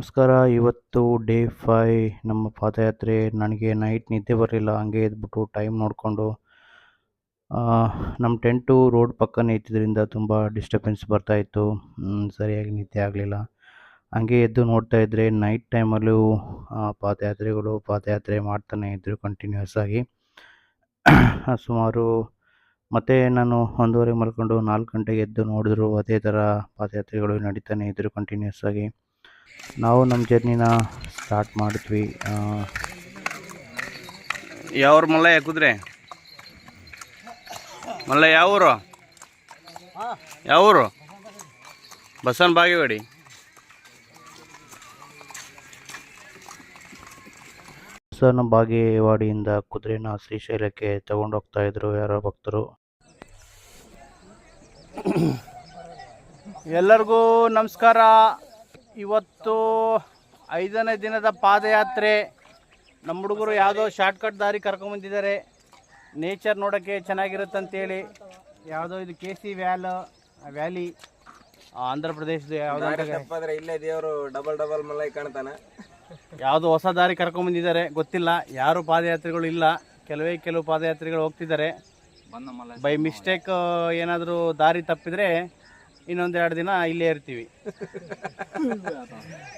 ನಮಸ್ಕಾರ. ಇವತ್ತು day five ನಮ್ಮ ಪಾದಯಾತ್ರೆ. ನನಗೆ ನೈಟ್ ನಿದ್ದೆ ಬರಲಿಲ್ಲ. ಹಂಗೆ ಎದ್ಬಿಟ್ಟು ಟೈಮ್ ನೋಡಿಕೊಂಡು ನಮ್ಮ ಟೆಂಟು ರೋಡ್ ಪಕ್ಕನೇ ಇದ್ದಿದ್ದರಿಂದ ತುಂಬ ಡಿಸ್ಟರ್ಬೆನ್ಸ್ ಬರ್ತಾಯಿತ್ತು ಸರಿಯಾಗಿ ನಿದ್ದೆ ಆಗಲಿಲ್ಲ. ಹಂಗೆ ಎದ್ದು ನೋಡ್ತಾ ಇದ್ದರೆ ನೈಟ್ ಟೈಮಲ್ಲೂ ಪಾದಯಾತ್ರೆಗಳು ಪಾದಯಾತ್ರೆ ಮಾಡ್ತಾನೆ ಇದ್ದರು ಕಂಟಿನ್ಯೂಸ್ ಆಗಿ. ಸುಮಾರು, ಮತ್ತೆ ನಾನು ಒಂದೂವರೆ ಮಲ್ಕೊಂಡು ನಾಲ್ಕು ಗಂಟೆಗೆ ಎದ್ದು ನೋಡಿದ್ರು ಅದೇ ಥರ ಪಾದಯಾತ್ರೆಗಳು ನಡೀತಾನೆ ಇದ್ದರು ಕಂಟಿನ್ಯೂಸ್ ಆಗಿ. ನಾವು ನಮ್ಮ ಜರ್ನಿನ ಸ್ಟಾರ್ಟ್ ಮಾಡಿದ್ವಿ ಯಾವ್ರ ಮಲ್ಲಯ್ಯ ಕುದುರೆ? ಮಲ್ಲಯ್ಯ ಯಾವೂರು? ಯಾವೂರು? ಬಸವನ ಬಾಗೇವಾಡಿ. ಬಸವನ ಬಾಗೇವಾಡಿಯಿಂದ ಕುದುರೆನ ಶ್ರೀಶೈಲಕ್ಕೆ ತಗೊಂಡೋಗ್ತಾ ಇದ್ರು ಯಾರೋ ಭಕ್ತರು. ಎಲ್ಲರಿಗೂ ನಮಸ್ಕಾರ. ಇವತ್ತು ಐದನೇ ದಿನದ ಪಾದಯಾತ್ರೆ. ನಮ್ಮ ಹುಡುಗರು ಯಾವುದೋ ಶಾರ್ಟ್ಕಟ್ ದಾರಿ ಕರ್ಕೊಂಬಂದಿದ್ದಾರೆ ನೇಚರ್ ನೋಡೋಕ್ಕೆ ಚೆನ್ನಾಗಿರುತ್ತೆ ಅಂತೇಳಿ. ಯಾವುದೋ ಇದು ಕೆ ಸಿ ವ್ಯಾಲ್ ವ್ಯಾಲಿ ಆಂಧ್ರ ಪ್ರದೇಶದ ಯಾವುದೋ ಇಲ್ಲೇ ದೇವರು ಡಬಲ್ ಡಬಲ್ ಮಲೈ ಕಾಣ್ತಾನೆ. ಯಾವುದೋ ಹೊಸ ದಾರಿ ಕರ್ಕೊಂಬಂದಿದ್ದಾರೆ ಗೊತ್ತಿಲ್ಲ. ಯಾರು ಪಾದಯಾತ್ರೆಗಳು ಇಲ್ಲ. ಕೆಲವೇ ಕೆಲವು ಪಾದಯಾತ್ರೆಗಳು ಹೋಗ್ತಿದ್ದಾರೆ. ಬೈ ಮಿಸ್ಟೇಕ್ ಏನಾದರೂ ದಾರಿ ತಪ್ಪಿದ್ರೆ ಇನ್ನೊಂದೆರಡು ದಿನ ಇಲ್ಲೇ ಇರ್ತೀವಿ.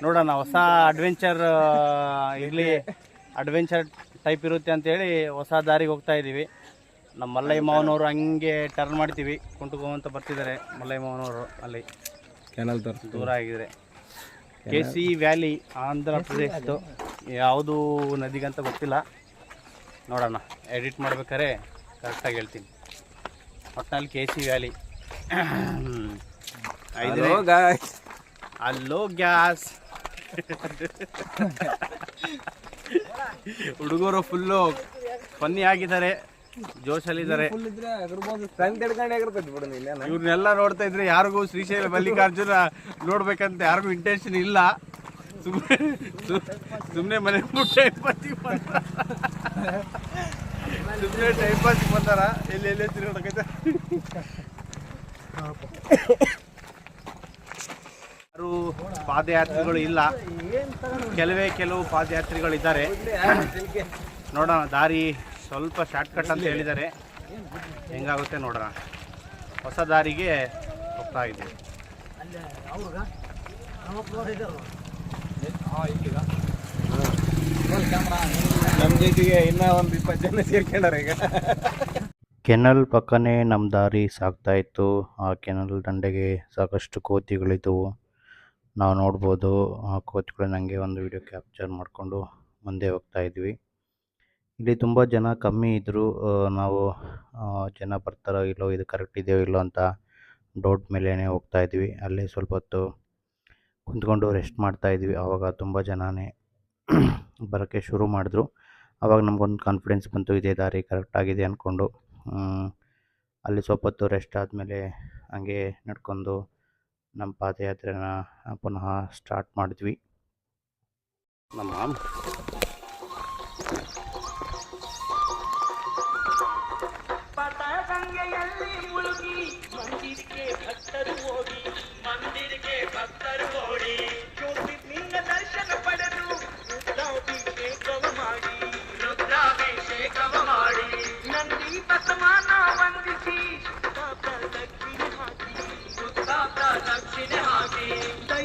ನೋಡೋಣ ಹೊಸ ಅಡ್ವೆಂಚರ್ ಇರಲಿ. ಅಡ್ವೆಂಚರ್ ಟೈಪ್ ಇರುತ್ತೆ ಅಂತೇಳಿ ಹೊಸ ದಾರಿಗೆ ಹೋಗ್ತಾ ಇದ್ದೀವಿ ನಮ್ಮ ಮಲ್ಲಯ್ಯ ಮಾವನವರು ಹಂಗೆ ಟರ್ನ್ ಮಾಡ್ತೀವಿ. ಕುಂಟುಕೊಂತ ಬರ್ತಿದ್ದಾರೆ ಮಲ್ಲಯ್ಯ ಮಾವನವರು ಅಲ್ಲಿ. ಕೆನಲ್ ದೂರ ಆಗಿದೆ. ಕೆ ಸಿ ವ್ಯಾಲಿ ಆಂಧ್ರ ಪ್ರದೇಶದ್ದು. ಯಾವುದು ನದಿಗಂತ ಗೊತ್ತಿಲ್ಲ. ನೋಡೋಣ ಎಡಿಟ್ ಮಾಡ್ಬೇಕಾದ್ರೆ ಕರೆಕ್ಟಾಗಿ ಹೇಳ್ತೀನಿ. ಒಟ್ಟಿನಲ್ಲಿ ಕೆ ಸಿ ವ್ಯಾಲಿ ಐದು ಅಲ್ಲೋ ಗ್ಯಾಸ್ ಹುಡುಗರು ಫುಲ್ಲು ಫನ್ನಿ ಆಗಿದ್ದಾರೆ ಜೋಶಲ್ಲಿದ್ದಾರೆ ಇವ್ರನ್ನೆಲ್ಲ ನೋಡ್ತಾ ಇದ್ರೆ ಯಾರಿಗೂ ಶ್ರೀಶೈಲ ಮಲ್ಲಿಕಾರ್ಜುನ ನೋಡ್ಬೇಕಂತ ಯಾರಿಗೂ ಇಂಟೆನ್ಷನ್ ಇಲ್ಲ. ಸುಮ್ನೆ ಸುಮ್ಮನೆ ಮನೆ ಟೈಮ್ ಪಾಸಿಗೆ ಬಂದಾರ? ಸುಮ್ಮನೆ ಟೈಮ್ ಪಾಸಿಗೆ ಬಂದಾರ? ಎಲ್ಲಿ ಎಲ್ಲೇ ತಿರುಗಾಡಕೈತೆ ಯಾರು ಪಾದಯಾತ್ರಿಗಳು ಇಲ್ಲ. ಕೆಲವೇ ಕೆಲವು ಪಾದಯಾತ್ರಿಗಳಿದ್ದಾರೆ. ನೋಡೋಣ ದಾರಿ ಸ್ವಲ್ಪ ಶಾರ್ಟ್ಕಟ್ ಅಂತ ಹೇಳಿದ್ದಾರೆ. ಹೆಂಗಾಗುತ್ತೆ ನೋಡೋಣ. ಹೊಸ ದಾರಿಗೆ ಹೋಗ್ತಾ ಇದ್ದೀವಿ ನಮ್ ಜೊತೆಗೆ ಇನ್ನ ಒಂದ್ ಇಪ್ಪತ್ತು ಜನ ಸೇರ್ಕೊಂಡಾರೆ ಈಗ. ಕೆನಲ್ ಪಕ್ಕನೇ ನಮ್ಮ ದಾರಿ ಸಾಗ್ತಾ ಇತ್ತು. ಆ ಕೆನಲ್ ದಂಡೆಗೆ ಸಾಕಷ್ಟು ಕೋತಿಗಳಿದ್ದವು. ನಾವು ನೋಡ್ಬೋದು. ಕೂತ್ಕೊಳ್ಳಿ ನನಗೆ ಒಂದು ವಿಡಿಯೋ ಕ್ಯಾಪ್ಚರ್ ಮಾಡಿಕೊಂಡು ಮುಂದೆ ಹೋಗ್ತಾ ಇದ್ವಿ. ಇಲ್ಲಿ ತುಂಬ ಜನ ಕಮ್ಮಿ ಇದ್ದರು ನಾವು ಜನ ಬರ್ತಾರೋ ಇಲ್ಲೋ, ಇದು ಕರೆಕ್ಟ್ ಇದೆಯೋ ಇಲ್ಲೋ ಅಂತ ಡೌಟ್ ಮೇಲೇ ಹೋಗ್ತಾ ಇದ್ವಿ. ಅಲ್ಲಿ ಸ್ವಲ್ಪ ಹೊತ್ತು ಕುಂತ್ಕೊಂಡು ರೆಸ್ಟ್ ಮಾಡ್ತಾ ಇದ್ವಿ. ಆವಾಗ ತುಂಬ ಜನನೇ ಬರೋಕ್ಕೆ ಶುರು ಮಾಡಿದ್ರು. ಆವಾಗ ನಮಗೊಂದು ಕಾನ್ಫಿಡೆನ್ಸ್ ಬಂತು, ಇದೇ ದಾರಿ ಕರೆಕ್ಟ್ ಆಗಿದೆ ಅಂದ್ಕೊಂಡು ಅಲ್ಲಿ ಸ್ವಲ್ಪ ಹೊತ್ತು ರೆಸ್ಟ್ ಆದಮೇಲೆ ಹಂಗೆ ನಡ್ಕೊಂಡು ನಮ್ಮ ಪಾದಯಾತ್ರೆನ ಪುನಃ ಸ್ಟಾರ್ಟ್ ಮಾಡಿದ್ವಿ. ನಮ್ಮ ಪತಗಂಗೆಯಲ್ಲಿ ಮುಳುಗಿ ಮಂದಿರಕ್ಕೆ ಭಕ್ತರು ಹೋಗಿ ಮಂದಿರಕ್ಕೆ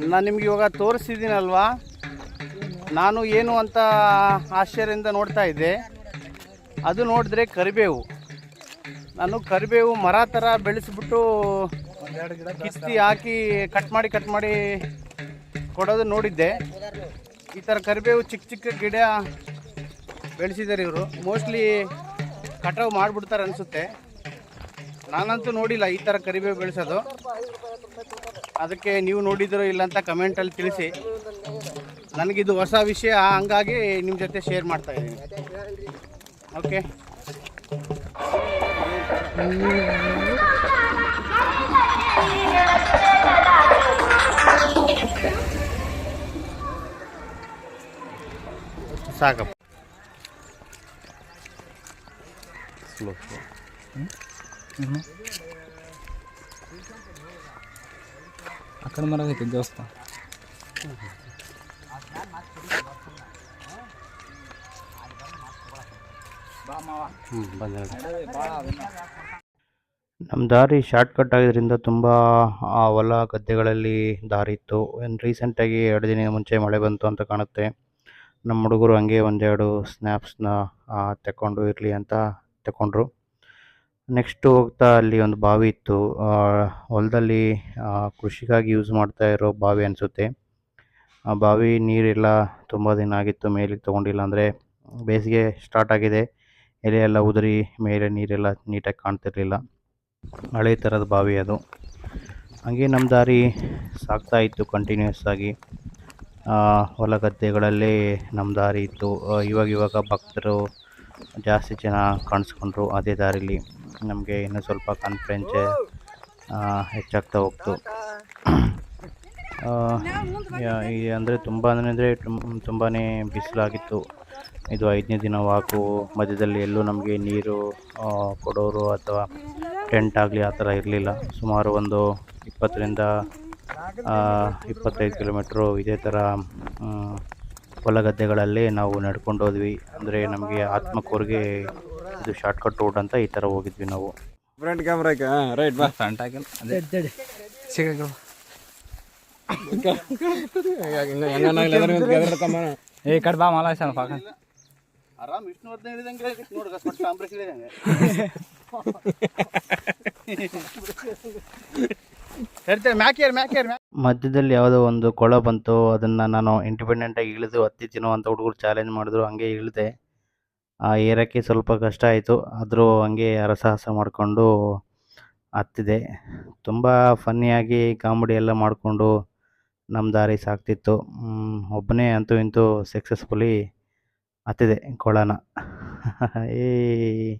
ನಾನು ನಿಮ್ಗೆ ಇವಾಗ ತೋರಿಸಿದ್ದೀನಲ್ವಾ? ನಾನು ಏನು ಅಂತ ಆಶ್ಚರ್ಯದಿಂದ ನೋಡ್ತಾ ಇದ್ದೆ. ಅದು ನೋಡಿದ್ರೆ ಕರಿಬೇವು. ನಾನು ಕರಿಬೇವು ಮರ ಥರ ಬೆಳೆಸ್ಬಿಟ್ಟು ಕಿತ್ತಿ ಹಾಕಿ ಕಟ್ ಮಾಡಿ ಕಟ್ ಮಾಡಿ ಕೊಡೋದು ನೋಡಿದ್ದೆ. ಈ ಥರ ಕರಿಬೇವು ಚಿಕ್ಕ ಚಿಕ್ಕ ಗಿಡ ಬೆಳೆಸಿದ್ದಾರೆ ಇವರು. ಮೋಸ್ಟ್ಲಿ ಕಟಾವು ಮಾಡಿಬಿಡ್ತಾರೆ ಅನಿಸುತ್ತೆ. ನಾನಂತೂ ನೋಡಿಲ್ಲ ಈ ಥರ ಕರಿಬೇವು ಬೆಳೆಸೋದು. ಅದಕ್ಕೆ ನೀವು ನೋಡಿದಿರೋ ಇಲ್ಲ ಅಂತ ಕಮೆಂಟಲ್ಲಿ ತಿಳಿಸಿ. ನನಗಿದು ಹೊಸ ವಿಷಯ ಹಂಗಾಗಿ ನಿಮ್ಮ ಜೊತೆ ಶೇರ್ ಮಾಡ್ತಾ ಇದ್ದೀನಿ. ಓಕೆ ಸಾಕಪ್ಪ. ಆ ಕಡೆ ಐತೆ, ದೇವಸ್ಥಾನ. ನಮ್ಮ ದಾರಿ ಶಾರ್ಟ್ ಕಟ್ ಆಗಿದ್ದರಿಂದ ತುಂಬ, ಆ ಹೊಲ ಗದ್ದೆಗಳಲ್ಲಿ ದಾರಿ ಇತ್ತು. ರೀಸೆಂಟಾಗಿ ಎರಡು ದಿನ ಮುಂಚೆ ಮಳೆ ಬಂತು ಅಂತ ಕಾಣುತ್ತೆ. ನಮ್ಮ ಹುಡುಗರು ಹಂಗೆ ಒಂದೆರಡು ಸ್ನ್ಯಾಪ್ಸ್ನ ತಗೊಂಡು ಇರಲಿ ಅಂತ ತಗೊಂಡ್ರು ನೆಕ್ಸ್ಟು ಹೋಗ್ತಾ ಅಲ್ಲಿ ಒಂದು ಬಾವಿ ಇತ್ತು. ಹೊಲದಲ್ಲಿ ಕೃಷಿಗಾಗಿ ಯೂಸ್ ಮಾಡ್ತಾ ಇರೋ ಬಾವಿ ಅನಿಸುತ್ತೆ. ಆ ಬಾವಿ ನೀರೆಲ್ಲ ತುಂಬ ದಿನ ಆಗಿತ್ತು, ಮೇಲಿಗೆ ತೊಗೊಂಡಿಲ್ಲ ಅಂದರೆ ಬೇಸಿಗೆ ಸ್ಟಾರ್ಟ್ ಆಗಿದೆ. ಎಲೆ ಎಲ್ಲ ಉದುರಿ ಮೇಲೆ ನೀರೆಲ್ಲ ನೀಟಾಗಿ ಕಾಣ್ತಿರ್ಲಿಲ್ಲ. ಹಳೆ ಥರದ ಬಾವಿ ಅದು. ಹಾಗೆ ನಮ್ಮ ದಾರಿ ಸಾಗ್ತಾ ಇತ್ತು ಕಂಟಿನ್ಯೂಸ್ ಆಗಿ. ಹೊಲ ಗದ್ದೆಗಳಲ್ಲಿ ನಮ್ಮ ದಾರಿ ಇತ್ತು. ಇವಾಗ ಇವಾಗ ಭಕ್ತರು ಜಾಸ್ತಿ ಜನ ಕಾಣಿಸ್ಕೊಂಡ್ರು ಅದೇ ದಾರಿಲಿ. ನಮಗೆ ಇನ್ನೂ ಸ್ವಲ್ಪ ಕಾನ್ಫಿಡೆನ್ಸ್ ಹೆಚ್ಚಾಗ್ತಾ ಹೋಗ್ತು. ಅಂದರೆ ತುಂಬ ಅಂದರೆ ತುಂಬಾ ಬಿಸಿಲಾಗಿತ್ತು. ಇದು ಐದನೇ ದಿನ ವಾಕು ಮಧ್ಯದಲ್ಲಿ ಎಲ್ಲೂ ನಮಗೆ ನೀರು ಕೊಡೋರು ಅಥವಾ ಟೆಂಟ್ ಆಗಲಿ ಆ ಥರ ಇರಲಿಲ್ಲ. ಸುಮಾರು ಒಂದು ಇಪ್ಪತ್ತರಿಂದ ಇಪ್ಪತ್ತೈದು ಕಿಲೋಮೀಟ್ರು ಇದೇ ಥರ ಹೊಲ ಗದ್ದೆಗಳಲ್ಲಿ ನಾವು ನಡ್ಕೊಂಡು ಹೋದ್ವಿ. ಅಂದರೆ ನಮಗೆ ಆತ್ಮಕೂರಿಗೆ ಇದು ಶಾರ್ಟ್ ಕಟ್ ರೋಡ್ ಅಂತ ಈ ಥರ ಹೋಗಿದ್ವಿ ನಾವು. ಫ್ರಂಟ್ ಕ್ಯಾಮ್ರಾ ರೈಟ್ ಬಾ. ಫ್ರಂಟ್ ಹಾಕಿಲ್ಲ ಅದೇ. ಸಿಗಲ್ಲ ಏ ಕಡ್ ಬಾ ಮಾಲ ಪಾಕ. ಆರಾಮ್ ವಿಷ್ಣುವರ್ಧನ್ ಹೇಳಿದಂಗೆ ನೋಡ್ಗ ಸ್ಪಷ್ಟ ಅಂಬರೀಷ್ ಹಿಡಿದಂಗೆ ಮಧ್ಯದಲ್ಲಿ ಯಾವುದೋ ಒಂದು ಕೊಳ ಬಂತು ಅದನ್ನ ನಾನು ಇಂಡಿಪೆಂಡೆಂಟ್ ಆಗಿ ಇಳಿದು ಹತ್ತಿದ್ದೀನೋ ಅಂತ ಹುಡುಗರು ಚಾಲೆಂಜ್ ಮಾಡಿದ್ರು ಹಂಗೆ ಇಳಿದೆ. ಏರೋಕ್ಕೆ ಸ್ವಲ್ಪ ಕಷ್ಟ ಆಯಿತು. ಆದರೂ ಹಂಗೆ ಹರಸಾಹಸ ಮಾಡಿಕೊಂಡು ಹತ್ತಿದೆ. ತುಂಬ ಫನ್ನಿಯಾಗಿ ಕಾಮಿಡಿ ಎಲ್ಲ ಮಾಡಿಕೊಂಡು ನಮ್ಮ ದಾರಿ ಸಾಗ್ತಿತ್ತು ಒಬ್ಬನೇ ಅಂತೂ ಇಂತೂ ಸಕ್ಸಸ್ಫುಲಿ ಹತ್ತಿದೆ ಕೊಳನ. ಏ